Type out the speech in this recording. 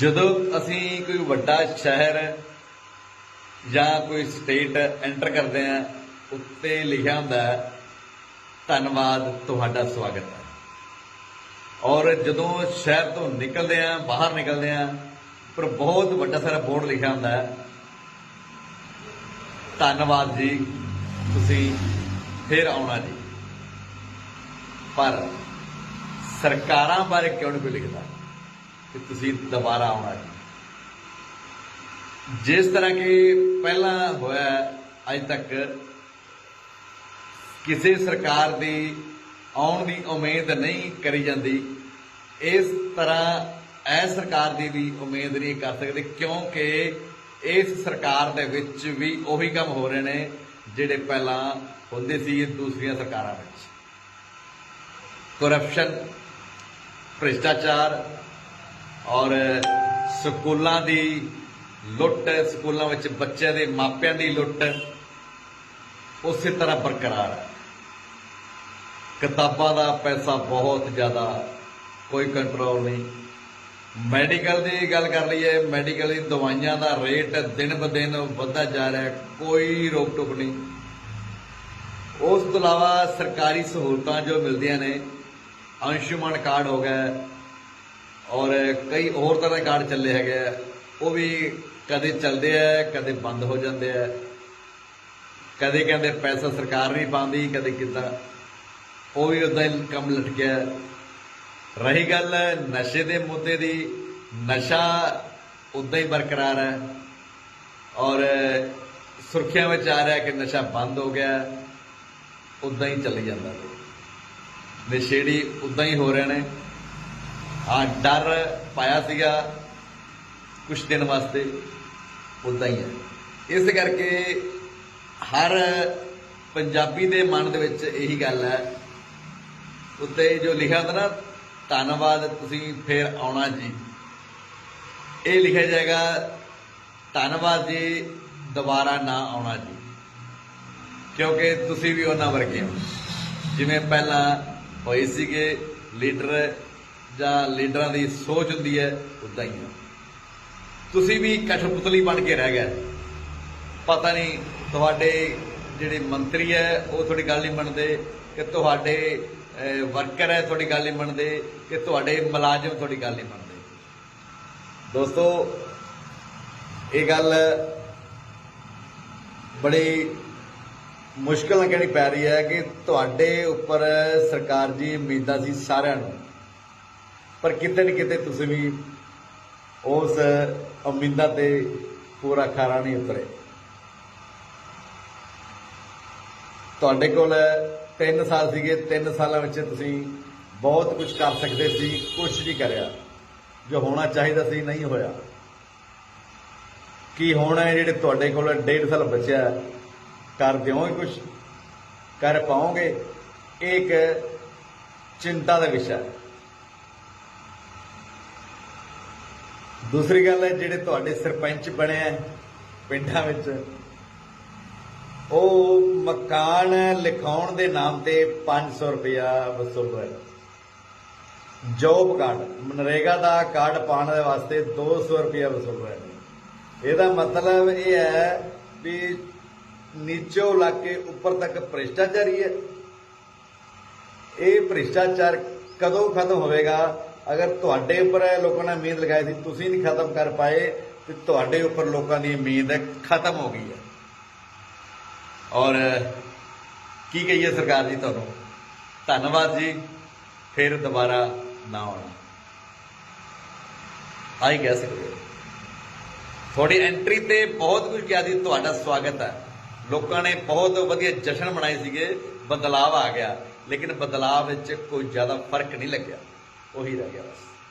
ਜਦੋਂ ਅਸੀਂ ਕੋਈ ਵੱਡਾ ਸ਼ਹਿਰ ਜਾਂ ਕੋਈ ਸਟੇਟ ਐਂਟਰ ਕਰਦੇ ਆ ਉੱਤੇ ਲਿਖਿਆ ਹੁੰਦਾ ਹੈ, ਧੰਨਵਾਦ, ਤੁਹਾਡਾ ਸਵਾਗਤ ਹੈ। ਔਰ ਜਦੋਂ ਸ਼ਹਿਰ ਤੋਂ ਨਿਕਲਦੇ ਆ ਬਾਹਰ ਨਿਕਲਦੇ ਆ ਪਰ ਬਹੁਤ ਵੱਡਾ ਸਾਰਾ ਬੋਰਡ ਲਿਖਿਆ ਹੁੰਦਾ ਹੈ, ਧੰਨਵਾਦ ਜੀ, ਤੁਸੀਂ ਫਿਰ ਆਉਣਾ ਜੀ। ਪਰ ਸਰਕਾਰਾਂ ਬਾਰੇ ਕਿਉਂ ਨਹੀਂ ਕੋਈ ਲਿਖਦਾ? ਕਿ ਤੁਸੀਂ ਦੁਬਾਰਾ ਆਉਣਾ ਜੀ। ਜਿਸ ਤਰ੍ਹਾਂ ਕਿ ਪਹਿਲਾਂ ਹੋਇਆ, ਅੱਜ ਤੱਕ ਕਿਸੇ ਸਰਕਾਰ ਦੀ ਆਉਣ ਦੀ ਉਮੀਦ ਨਹੀਂ ਕਰੀ ਜਾਂਦੀ। ਇਸ ਤਰ੍ਹਾਂ ਐ ਸਰਕਾਰ ਦੀ ਵੀ ਉਮੀਦ ਨਹੀਂ ਕਰ ਸਕਦੇ, ਕਿਉਂਕਿ ਇਸ ਸਰਕਾਰ ਦੇ ਵਿੱਚ ਵੀ ਉਹੀ ਕੰਮ ਹੋ ਰਹੇ ਨੇ ਜਿਹੜੇ ਪਹਿਲਾਂ ਹੁੰਦੇ ਸੀ ਦੂਸਰੀਆਂ ਸਰਕਾਰਾਂ ਵਿੱਚ। ਕਰਪਸ਼ਨ ਭ੍ਰਿਸ਼ਟਾਚਾਰ ਔਰ ਸਕੂਲਾਂ ਦੀ ਲੁੱਟ, ਸਕੂਲਾਂ ਵਿੱਚ ਬੱਚਿਆਂ ਦੇ ਮਾਪਿਆਂ ਦੀ ਲੁੱਟ ਉਸੇ ਤਰ੍ਹਾਂ ਬਰਕਰਾਰ ਹੈ। ਕਿਤਾਬਾਂ ਦਾ ਪੈਸਾ ਬਹੁਤ ਜ਼ਿਆਦਾ, ਕੋਈ ਕੰਟਰੋਲ ਨਹੀਂ। ਮੈਡੀਕਲ ਦੀ ਗੱਲ ਕਰ ਲਈਏ, ਮੈਡੀਕਲ ਦੀ ਦਵਾਈਆਂ ਦਾ ਰੇਟ ਦਿਨ ਬ ਦਿਨ ਵੱਧਦਾ ਜਾ ਰਿਹਾ, ਕੋਈ ਰੋਕ ਟੋਕ ਨਹੀਂ। ਉਸ ਤੋਂ ਇਲਾਵਾ ਸਰਕਾਰੀ ਸਹੂਲਤਾਂ ਜੋ ਮਿਲਦੀਆਂ ਨੇ, ਅੰਸ਼ੁਮਾਨ ਕਾਰਡ ਹੋ ਗਿਆ ਔਰ ਕਈ ਹੋਰ ਤਰ੍ਹਾਂ ਦੇ ਕਾਰਡ ਚੱਲੇ ਹੈਗੇ ਆ। ਉਹ ਵੀ ਕਦੇ ਚੱਲਦੇ ਆ, ਕਦੇ ਬੰਦ ਹੋ ਜਾਂਦੇ ਆ। ਕਦੇ ਕਹਿੰਦੇ ਪੈਸਾ ਸਰਕਾਰ ਨਹੀਂ ਪਾਉਂਦੀ, ਕਦੇ ਕਿੱਦਾਂ। ਉਹ ਵੀ ਉਦਾਂ ਹੀ ਕੰਮ ਲਟਕਿਆ। ਰਹੀ ਗੱਲ ਨਸ਼ੇ ਦੇ ਮੁੱਦੇ ਦੀ, ਨਸ਼ਾ ਉਦਾਂ ਹੀ ਬਰਕਰਾਰ ਹੈ। ਔਰ ਸੁਰਖੀਆਂ ਵਿੱਚ ਆ ਰਿਹਾ ਕਿ ਨਸ਼ਾ ਬੰਦ ਹੋ ਗਿਆ ਉਦਾਂ ਹੀ ਚੱਲੀ ਜਾਂਦਾ। ਨਸ਼ੇੜੀ ਉਦਾਂ ਹੀ ਹੋ ਰਹੇ ਨੇ। ਆ ਡਰ ਪਾਇਆ ਸੀਗਾ ਕੁਝ ਦਿਨ ਵਾਸਤੇ ਉਦਾਂ ਹੀ ਹੈ। ਇਸ ਕਰਕੇ ਹਰ ਪੰਜਾਬੀ ਦੇ ਮਨ ਦੇ ਵਿੱਚ ਇਹੀ ਗੱਲ ਹੈ, ਉੱਤੇ ਜੋ ਲਿਖਿਆ ਹੁੰਦਾ ਨਾ, ਧੰਨਵਾਦ ਤੁਸੀਂ ਫੇਰ ਆਉਣਾ ਜੀ। ਇਹ ਲਿਖਿਆ ਜਾਏਗਾ, ਧੰਨਵਾਦ ਜੀ, ਦੁਬਾਰਾ ਨਾ ਆਉਣਾ ਜੀ। ਕਿਉਂਕਿ ਤੁਸੀਂ ਵੀ ਉਹਨਾਂ ਵਰਗੇ ਹੋ। ਜਿਵੇਂ ਪਹਿਲਾਂ ਹੋਏ ਸੀਗੇ ਲੀਡਰ ਜਾਂ ਲੀਡਰਾਂ ਦੀ ਸੋਚ ਹੁੰਦੀ ਹੈ, ਉਦਾਂ ਹੀ ਹੋ ਤੁਸੀਂ ਵੀ ਕਠਪੁਤਲੀ ਬਣ ਕੇ ਰਹਿ ਗਏ। ਪਤਾ ਨਹੀਂ ਤੁਹਾਡੇ ਜਿਹੜੇ ਮੰਤਰੀ ਹੈ, ਉਹ ਤੁਹਾਡੀ ਗੱਲ ਨਹੀਂ ਮੰਨਦੇ, ਕਿ ਤੁਹਾਡੇ ਵਰਕਰ ਹੈ, ਤੁਹਾਡੀ ਗੱਲ ਨਹੀਂ ਮੰਨਦੇ, ਕਿ ਤੁਹਾਡੇ ਮੁਲਾਜ਼ਮ ਤੁਹਾਡੀ ਗੱਲ ਨਹੀਂ ਮੰਨਦੇ। ਦੋਸਤੋ, ਇਹ ਗੱਲ ਬੜੀ ਮੁਸ਼ਕਲ ਨਾਲ ਕਹਿਣੀ ਪੈ ਰਹੀ ਹੈ ਕਿ ਤੁਹਾਡੇ ਉੱਪਰ ਸਰਕਾਰ ਜੀ ਉਮੀਦਾਂ ਸੀ ਸਾਰਿਆਂ ਨੂੰ। ਪਰ ਕਿਤੇ ਨਾ ਕਿਤੇ ਤੁਸੀਂ ਵੀ ਉਸ ਉਮੀਦਾਂ ਤੇ ਪੂਰਾ ਖਾਰਾ ਨਹੀਂ ਉਤਰੇ। ਤੁਹਾਡੇ ਕੋਲ 3 ਸਾਲ ਸੀਗੇ 3 ਸਾਲਾਂ ਵਿੱਚ ਤੁਸੀਂ ਬਹੁਤ ਕੁਝ ਕਰ ਸਕਦੇ ਸੀ ਕੁਝ ਨਹੀਂ ਕਰਿਆ। ਜੋ ਹੋਣਾ ਚਾਹੀਦਾ ਸੀ ਨਹੀਂ ਹੋਇਆ। ਕੀ ਹੋਣਾ ਹੈ ਜਿਹੜੇ ਤੁਹਾਡੇ ਕੋਲ 1.5 ਸਾਲ ਬਚਿਆ ਹੈ, ਕਰ ਦਿਓਗੇ ਕੁਝ ਕਰ ਪਾਓਗੇ? ਇਹ ਇੱਕ ਚਿੰਤਾ ਦਾ ਵਿਸ਼ਾ ਹੈ। ਦੂਸਰੀ ਗੱਲ ਹੈ, ਜਿਹੜੇ ਤੁਹਾਡੇ ਸਰਪੰਚ ਬਣੇ ਆ ਪਿੰਡਾਂ ਵਿੱਚ, ਉਹ ਮਕਾਨ ਲਿਖਾਉਣ ਦੇ ਨਾਮ ਤੇ 500 ਰੁਪਇਆ ਵਸੂਲ ਰਹੇ ਜੋਬ ਕਾਰਡ ਮਨਰੇਗਾ ਦਾ ਕਾਰਡ ਪਾਉਣ ਦੇ ਵਾਸਤੇ 200 ਰੁਪਇਆ ਵਸੂਲ ਰਹੇ ਇਹਦਾ ਮਤਲਬ ਇਹ ਹੈ ਵੀ ਨੀਚੋਂ ਲਾ ਕੇ ਉੱਪਰ ਤੱਕ ਭ੍ਰਿਸ਼ਟਾਚਾਰੀ ਹੈ। ਇਹ ਭ੍ਰਿਸ਼ਟਾਚਾਰ ਕਦੋਂ ਖਤਮ ਹੋਵੇਗਾ? ਅਗਰ ਤੁਹਾਡੇ ਉੱਪਰ ਇਹ ਲੋਕਾਂ ਨੇ ਉਮੀਦ ਲਗਾਈ ਸੀ, ਤੁਸੀਂ ਨਹੀਂ ਖਤਮ ਕਰ ਪਾਏ, ਤੇ ਤੁਹਾਡੇ ਉੱਪਰ ਲੋਕਾਂ ਦੀ ਉਮੀਦ ਖਤਮ ਹੋ ਗਈ ਹੈ। ਔਰ ਕੀ ਕਹੀਏ ਸਰਕਾਰ ਜੀ ਤੁਹਾਨੂੰ? ਧੰਨਵਾਦ ਜੀ। ਫਿਰ ਦੁਬਾਰਾ ਨਾ ਆਉਣਾ। ਆਈ ਕਹਿ ਸਕਦੇ ਹੋ। ਤੁਹਾਡੀ ਐਂਟਰੀ ਤੇ ਬਹੁਤ ਕੁਝ ਕਿਹਾ ਸੀ, ਤੁਹਾਡਾ ਸਵਾਗਤ ਹੈ। ਲੋਕਾਂ ਨੇ ਬਹੁਤ ਵਧੀਆ ਜਸ਼ਨ ਮਨਾਏ ਸੀਗੇ, ਬਦਲਾਵ ਆ ਗਿਆ। ਲੇਕਿਨ ਬਦਲਾਅ ਵਿੱਚ ਕੋਈ ਜ਼ਿਆਦਾ ਫ਼ਰਕ ਨਹੀਂ ਲੱਗਿਆ। お開きます。